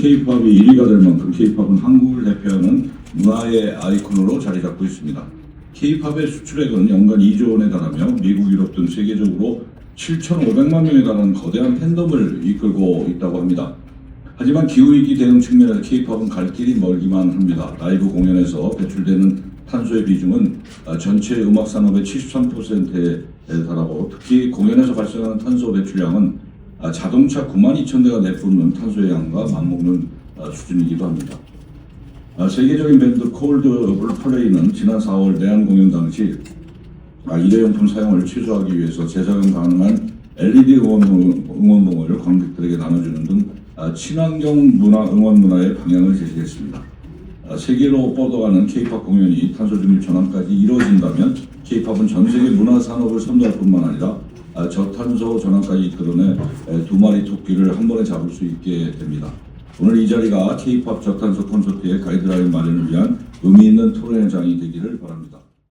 K-팝이 1위가 될 만큼 K-팝은 한국을 대표하는 문화의 아이콘으로 자리 잡고 있습니다. K-팝의 수출액은 연간 2조 원에 달하며 미국, 유럽 등 세계적으로 7,500만 명에 달하는 거대한 팬덤을 이끌고 있다고 합니다. 하지만 기후위기 대응 측면에서 K-팝은 갈 길이 멀기만 합니다. 라이브 공연에서 배출되는 탄소의 비중은 아, 전체 음악 산업의 73%에 달하고 특히 공연에서 발생하는 탄소 배출량은 아, 자동차 9만 2천 대가 내뿜는 탄소의 양과 맞먹는 아, 수준이기도 합니다. 아, 세계적인 밴드 콜드 플레이는 지난 4월 내한 공연 당시 아, 일회용품 사용을 최소화하기 위해서 재사용 가능한 LED 응원봉, 응원봉을 관객들에게 나눠주는 등 아, 친환경 문화 응원 문화의 방향을 제시했습니다. 아, 세계로 뻗어가는 K-팝 공연이 탄소 중립 전환까지 이루어진다면 K-팝은 전 세계 문화 산업을 선도할 뿐만 아니라 아, 저탄소 전환까지 이끌어내 에, 두 마리 토끼를 한 번에 잡을 수 있게 됩니다. 오늘 이 자리가 K-팝 저탄소 콘서트의 가이드라인 마련을 위한 의미 있는 토론회장이 되기를 바랍니다.